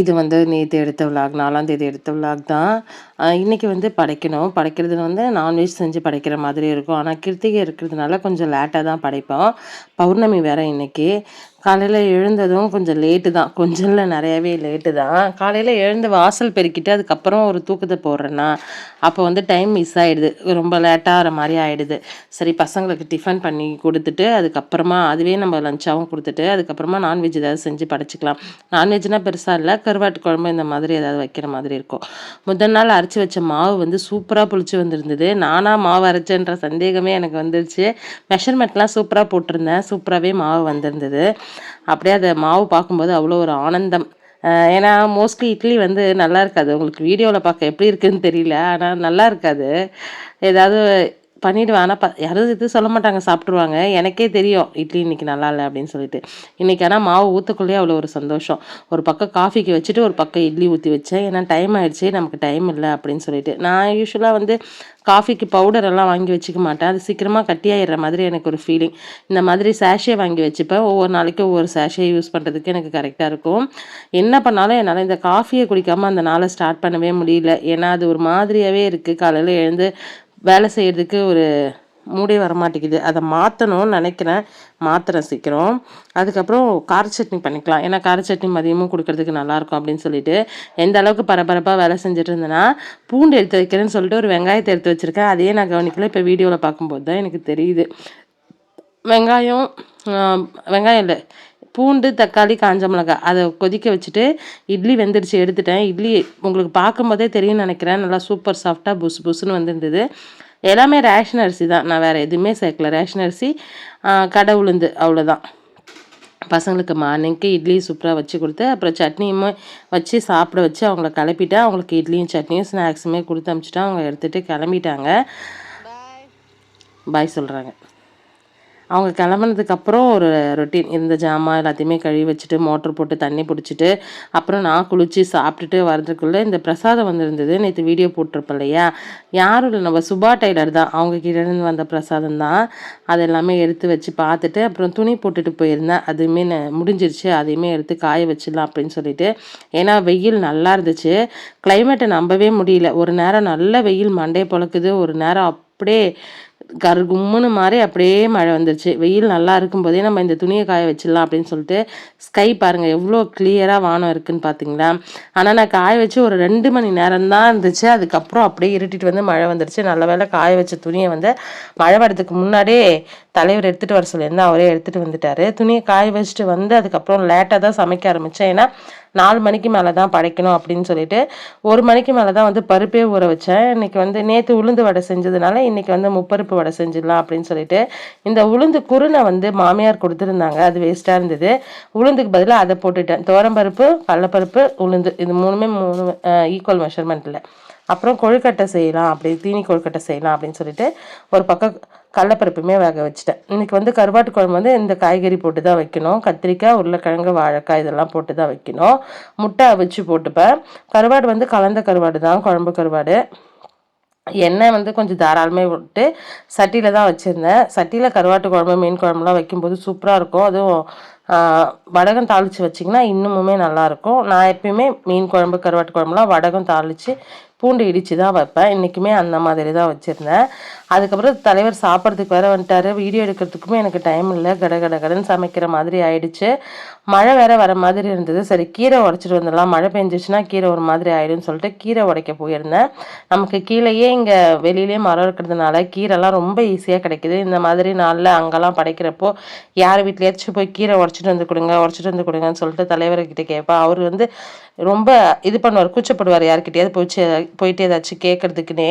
இது வந்து நேற்று எடுத்த விலாக் நாலாந்தேதி எடுத்த விலாக் தான். இன்றைக்கி வந்து படைக்கணும். படைக்கிறது வந்து நான்வெஜ் செஞ்சு படைக்கிற மாதிரி இருக்கும். ஆனால் கிருத்திகை இருக்கிறதுனால கொஞ்சம் லேட்டாக தான் படைப்போம். பௌர்ணமி வேறு இன்றைக்கி காலையில் எழுந்ததும் கொஞ்சம் லேட்டு தான். கொஞ்சம் இல்லை நிறையாவே லேட்டு தான். காலையில் எழுந்து வாசல் பெருக்கிட்டு அதுக்கப்புறம் ஒரு தூக்கத்தை போடுறேன்னா அப்போ வந்து டைம் மிஸ் ஆகிடுது ரொம்ப லேட்டாகிற மாதிரி ஆகிடுது சரி பசங்களுக்கு டிஃபன் பண்ணி கொடுத்துட்டு அதுக்கப்புறமா அதுவே நம்ம லஞ்சாகவும் கொடுத்துட்டு அதுக்கப்புறமா நான்வெஜ் ஏதாவது செஞ்சு படைச்சிக்கலாம். நான்வெஜ்னால் பெருசாக இல்லை. கருவாட்டு குழம்பு இந்த மாதிரி ஏதாவது வைக்கிற மாதிரி இருக்கும். முதல் நாள் அரைச்சி வச்ச மாவு வந்து சூப்பராக புளிச்சு வந்திருந்தது. நானாக மாவு அரைச்சேன்ற சந்தேகமே எனக்கு வந்துருச்சு. மெஷர்மெண்ட்லாம் சூப்பராக போட்டிருந்தேன். சூப்பராகவே மாவு வந்திருந்தது. அப்படியே அதை மாவு பார்க்கும்போது அவ்வளோ ஒரு ஆனந்தம். ஏன்னா மோஸ்ட்லி இட்லி வந்து நல்லா இருக்காது. உங்களுக்கு வீடியோவில் பார்க்க எப்படி இருக்குதுன்னு தெரியல. ஆனால் நல்லா இருக்காது. ஏதாவது பண்ணிவிடுவேன் ஆனால் ப யாரும் இது சொல்ல மாட்டாங்க சாப்பிட்ருவாங்க எனக்கே தெரியும் இட்லி இன்றைக்கி நல்லா இல்லை அப்படின்னு சொல்லிட்டு. இன்றைக்கி ஆனால் மாவு ஊற்றக்குள்ளேயே அவ்வளோ ஒரு சந்தோஷம். ஒரு பக்கம் காஃபிக்கு வச்சுட்டு ஒரு பக்கம் இட்லி ஊற்றி வச்சேன். ஏன்னா டைம் ஆகிடுச்சு நமக்கு டைம் இல்லை அப்படின்னு சொல்லிட்டு. நான் யூஸ்வலாக வந்து காஃபிக்கு பவுடர் எல்லாம் வாங்கி வச்சுக்க மாட்டேன். அது சீக்கிரமாக கட்டியாயிடுற மாதிரி எனக்கு ஒரு ஃபீலிங் இந்த மாதிரி சேஷே வாங்கி வச்சுப்பேன். ஒவ்வொரு நாளைக்கும் ஒவ்வொரு சேஷே யூஸ் பண்ணுறதுக்கு எனக்கு கரெக்டாக இருக்கும். என்ன பண்ணாலும் என்னால் இந்த காஃபியை குடிக்காமல் அந்த நாளை ஸ்டார்ட் பண்ணவே முடியல. ஏன்னா அது ஒரு மாதிரியாகவே இருக்குது காலையில் எழுந்து வேலை செய்கிறதுக்கு ஒரு மூடே வரமாட்டேங்குது அதை மாற்றணும்னு நினைக்கிறேன். மாத்திரம் சீக்கிரம். அதுக்கப்புறம் கார சட்னி பண்ணிக்கலாம். ஏன்னா கார சட்னி மதியமும் கொடுக்கறதுக்கு நல்லாயிருக்கும் அப்படின்னு சொல்லிட்டு எந்த அளவுக்கு பரபரப்பாக வேலை செஞ்சுட்டு இருந்தேன்னா பூண்டு எடுத்து வைக்கிறேன்னு சொல்லிட்டு ஒரு வெங்காயத்தை எடுத்து வச்சுருக்கேன். அதையே நான் கவனிக்கல. இப்போ வீடியோவில் பார்க்கும்போது தான் எனக்கு தெரியுது. வெங்காயம் வெங்காயம் இல்லை. பூண்டு தக்காளி காஞ்ச மிளகா அதை கொதிக்க வச்சுட்டு இட்லி வெந்துடுச்சு எடுத்துட்டேன். இட்லி உங்களுக்கு பார்க்கும்போதே தெரியும்னு நினைக்கிறேன். நல்லா சூப்பர் சாஃப்டாக புஸ் புஸ்ன்னு வந்துருந்தது. எல்லாமே ரேஷன் அரிசி தான். நான் வேறு எதுவுமே சேர்க்கல. ரேஷன் அரிசி கடை உளுந்து அவ்வளோதான் பசங்களுக்கு மார்னிங்க்கு இட்லி சூப்பராக வச்சு கொடுத்து அப்புறம் சட்னியுமே வச்சு சாப்பிட வச்சு அவங்கள கிளப்பிட்டேன். அவங்களுக்கு இட்லியும் சட்னியும் ஸ்நாக்ஸுமே கொடுத்து அனுப்பிச்சிட்டு அவங்க எடுத்துகிட்டு கிளம்பிட்டாங்க. பாய் சொல்கிறாங்க அவங்க கிளம்புனதுக்கப்புறம் ஒரு ரொட்டீன் இந்த ஜாமான் எல்லாத்தையுமே கழுவி வச்சுட்டு மோட்ரு போட்டு தண்ணி பிடிச்சிட்டு அப்புறம் நான் குளித்து சாப்பிட்டுட்டு வரதுக்குள்ளே இந்த பிரசாதம் வந்துருந்தது. நேற்று வீடியோ போட்டிருப்பேன் இல்லையா? யாரும் இல்லை. நம்ம சுபா டைலர் தான். அவங்க கிட்டேருந்து வந்த பிரசாதம் தான். அது எல்லாமே எடுத்து வச்சு பார்த்துட்டு அப்புறம் துணி போட்டுட்டு போயிருந்தேன். அதுவுமே முடிஞ்சிருச்சு. அதையுமே எடுத்து காய வச்சிடலாம் அப்படின்னு சொல்லிட்டு. ஏன்னா வெயில் நல்லா இருந்துச்சு. கிளைமேட்டை நம்பவே முடியல. ஒரு நேரம் நல்ல வெயில் மண்டே பழக்குது. ஒரு நேரம் அப்படியே கருகும்முன்னு மாதிரி அப்படியே மழை வந்துருச்சு. வெயில் நல்லா இருக்கும்போதே நம்ம இந்த துணியை காய வச்சிடலாம் அப்படின்னு சொல்லிட்டு ஸ்கை பாருங்கள் எவ்வளோ கிளியராக வானம் இருக்குன்னு பார்த்தீங்களா ஆனால் நான் காய வச்சு ஒரு ரெண்டு மணி நேரம் தான் இருந்துச்சு. அதுக்கப்புறம் அப்படியே இருட்டிட்டு வந்து மழை வந்துருச்சு. நல்ல வேலை காய வச்ச துணியை வந்து மழை வரதுக்கு முன்னாடியே தலைவர் எடுத்துகிட்டு வர சொல்லியிருந்தேன் அவரே எடுத்துகிட்டு வந்துட்டார். துணியை காய வச்சுட்டு வந்து அதுக்கப்புறம் லேட்டாக தான் சமைக்க ஆரம்பித்தேன் ஏன்னா நாலு மணிக்கு மேலே தான் படைக்கணும் அப்படின்னு சொல்லிட்டு ஒரு மணிக்கு மேலே தான் வந்து பருப்பே ஊற வச்சேன். இன்றைக்கி வந்து நேற்று உளுந்து வடை செஞ்சதுனால இன்றைக்கி வந்து முப்பருப்பு வடை செஞ்சிடலாம் அப்படின்னு சொல்லிட்டு இந்த உளுந்து குருணை வந்து மாமியார் கொடுத்துருந்தாங்க. அது வேஸ்ட்டாக இருந்தது. உளுந்துக்கு பதிலாக அதை போட்டுட்டேன். தோரம்பருப்பு கடலப்பருப்பு உளுந்து இது மூணுமே மூணு ஈக்குவல் மெஷர்மெண்ட்டில் அப்புறம் கொழுக்கட்டை செய்யலாம் அப்படி தீனி கொழுக்கட்டை செய்யலாம் அப்படின்னு சொல்லிட்டு ஒரு பக்கம் கடலப்பருப்புமே வேக வச்சுட்டேன். இன்றைக்கி வந்து கருவாட்டு குழம்பு வந்து இந்த காய்கறி போட்டு தான் வைக்கணும். கத்திரிக்காய் உருளைக்கிழங்கு வாழைக்காய் இதெல்லாம் போட்டு தான் வைக்கணும். முட்டை அவிச்சு போட்டுப்பேன். கருவாடு வந்து கலந்த கருவாடு தான் குழம்பு கருவாடு. எண்ணெய் வந்து கொஞ்சம் தாராளமே விட்டு சட்டியில் தான் வச்சுருந்தேன். சட்டியில் கருவாட்டு குழம்பு மீன் குழம்புலாம் வைக்கும்போது சூப்பராக இருக்கும். அதுவும் வடகம் தாளித்து வச்சிங்கன்னா இன்னுமுமே நல்லாயிருக்கும். நான் எப்பயுமே மீன் குழம்பு கருவாட்டு குழம்புலாம் வடகம் தாளித்து பூண்டு இடித்து தான் வைப்பேன். இன்றைக்குமே அந்த மாதிரி தான் வச்சுருந்தேன். அதுக்கப்புறம் தலைவர் சாப்பிட்றதுக்கு வேறு வந்துட்டார். வீடியோ எடுக்கிறதுக்குமே எனக்கு டைம் இல்லை. கட கட கடன்னு சமைக்கிற மாதிரி ஆயிடுச்சு. மழை வேறு வர மாதிரி இருந்தது. சரி கீரை உடச்சிட்டு வந்துடலாம். மழை பெஞ்சிச்சுன்னா கீரை ஒரு மாதிரி ஆயிடும்னு சொல்லிட்டு கீரை உடைக்க போயிருந்தேன். நமக்கு கீழேயே இங்கே வெளியிலே மரம் இருக்கிறதுனால கீரைலாம் ரொம்ப ஈஸியாக கிடைக்கிது. இந்த மாதிரி நாளில் அங்கெல்லாம் படைக்கிறப்போ யார் வீட்லேயாச்சும் போய் கீரை உடச்சிட்டு வந்து கொடுங்க உடச்சிட்டு வந்து கொடுங்கன்னு சொல்லிட்டு தலைவர்கிட்ட கேட்பேன். அவர் வந்து ரொம்ப இது பண்ணுவார் கூச்சப்படுவார் யார்கிட்டயாவது போய்ச்சி போயிட்டு ஏதாச்சும் கேட்கறதுக்குன்னே.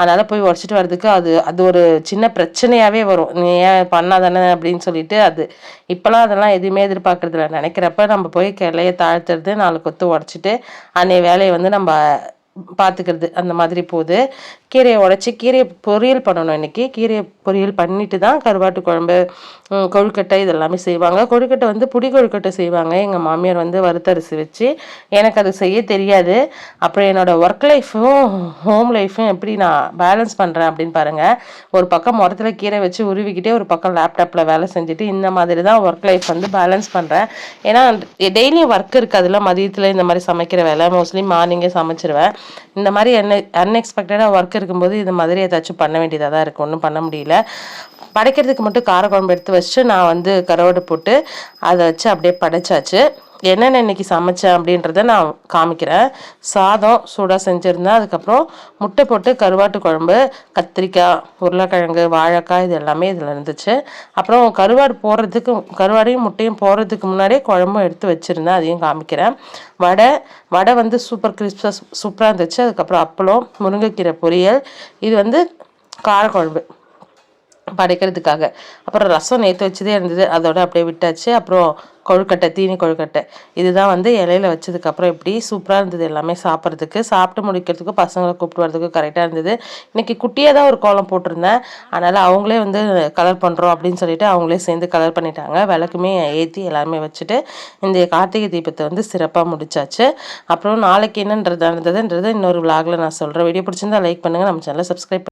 அதனால் போய் உடச்சிட்டு வர்றதுக்கு அது அது ஒரு சின்ன பிரச்சனையாகவே வரும். நீ ஏன் பண்ணாதானே அப்படின்னு சொல்லிட்டு அது. இப்போலாம் அதெல்லாம் எதுவுமே எதிர்பார்க்குறதில்ல. நினைக்கிறப்ப நம்ம போய் கிளைய தாழ்த்துறது நாலு கொத்து உடச்சிட்டு அன்னைய வேலையை வந்து நம்ம பார்த்துக்கிறது அந்த மாதிரி போகுது. கீரையை உடச்சி கீரையை பொரியல் பண்ணணும் இன்றைக்கி கீரையை பொரியல் பண்ணிட்டு தான் கருவாட்டு குழம்பு கொழுக்கட்டை இதெல்லாமே செய்வாங்க. கொழுக்கட்டை வந்து புடி கொழுக்கட்டை செய்வாங்க. எங்கள் மாமியார் வந்து வறுத்தரிசி வச்சு. எனக்கு அது செய்ய தெரியாது. அப்புறம் என்னோடய ஒர்க் லைஃப்பும் ஹோம் லைஃப்பும் எப்படி நான் பேலன்ஸ் பண்ணுறேன் அப்படின்னு பாருங்கள் ஒரு பக்கம் முரத்தில் கீரை வச்சு உருவிக்கிட்டே ஒரு பக்கம் லேப்டாப்பில் வேலை செஞ்சுட்டு இந்த மாதிரி தான் ஒர்க் லைஃப் வந்து பேலன்ஸ் பண்ணுறேன் ஏன்னா டெய்லியும் ஒர்க் இருக்குது அதில் மதியத்தில் இந்த மாதிரி சமைக்கிற வேலை மோஸ்ட்லி மார்னிங்கே சமைச்சிருவேன். இந்த மாதிரி அன் அன்எக்ஸ்பெக்டடாக ஒர்க் இருக்கும்போது இது மாதிரி ஏதாச்சும் பண்ண வேண்டியதாக தான் இருக்குது ஒன்றும் பண்ண முடியல. படைக்கிறதுக்கு மட்டும் காரக்குழம்பு எடுத்து வச்சுட்டு நான் வந்து கருவாடு போட்டு அதை வச்சு அப்படியே படைச்சாச்சு. என்னென்ன இன்னைக்கு சமைச்சேன் அப்படின்றத நான் காமிக்கிறேன். சாதம் சூடாக செஞ்சுருந்தேன். அதுக்கப்புறம் முட்டை போட்டு கருவாட்டு குழம்பு கத்திரிக்காய் உருளைக்கிழங்கு வாழைக்காய் இது எல்லாமே இதில் இருந்துச்சு. அப்புறம் கருவாடு போடுறதுக்கு கருவாடையும் முட்டையும் போடுறதுக்கு முன்னாடியே குழம்பும் எடுத்து வச்சுருந்தேன். அதையும் காமிக்கிறேன். வடை வடை வந்து சூப்பர் கிறிஸ்பாக சூப்பராக இருந்துச்சு. அதுக்கப்புறம் அப்பளம் முருங்கைக்கீரை பொரியல். இது வந்து காரக்குழம்பு. படைக்கிறதுக்காக. அப்புறம் ரசம் நேற்று வச்சதே இருந்தது. அதோட அப்படியே விட்டாச்சு. அப்புறம் கொழுக்கட்டை தீனி கொழுக்கட்டை. இதுதான் வந்து இலையில வச்சதுக்கப்புறம் இப்படி சூப்பராக இருந்தது எல்லாமே சாப்பிட்றதுக்கு. சாப்பிட்டு முடிக்கிறதுக்கு பசங்களை கூப்பிட்டு வரதுக்கு கரெக்டாக இருந்தது. இன்றைக்கி குட்டியாக தான் ஒரு கோலம் போட்டிருந்தேன். அதனால் அவங்களே வந்து கலர் பண்ணுறோம் அப்படின்னு சொல்லிட்டு அவங்களே சேர்ந்து கலர் பண்ணிட்டாங்க. விளக்குமே ஏற்றி எல்லாமே வச்சுட்டு இந்த கார்த்திகை தீபத்தை வந்து சிறப்பாக முடிச்சாச்சு. அப்புறம் நாளைக்கு என்னன்றது இருந்ததுன்றது இன்னொரு விலாகில் நான் சொல்கிறேன் வீடியோ பிடிச்சிருந்தா லைக் பண்ணுங்கள் நம்ம சேனலை சப்ஸ்கிரைப்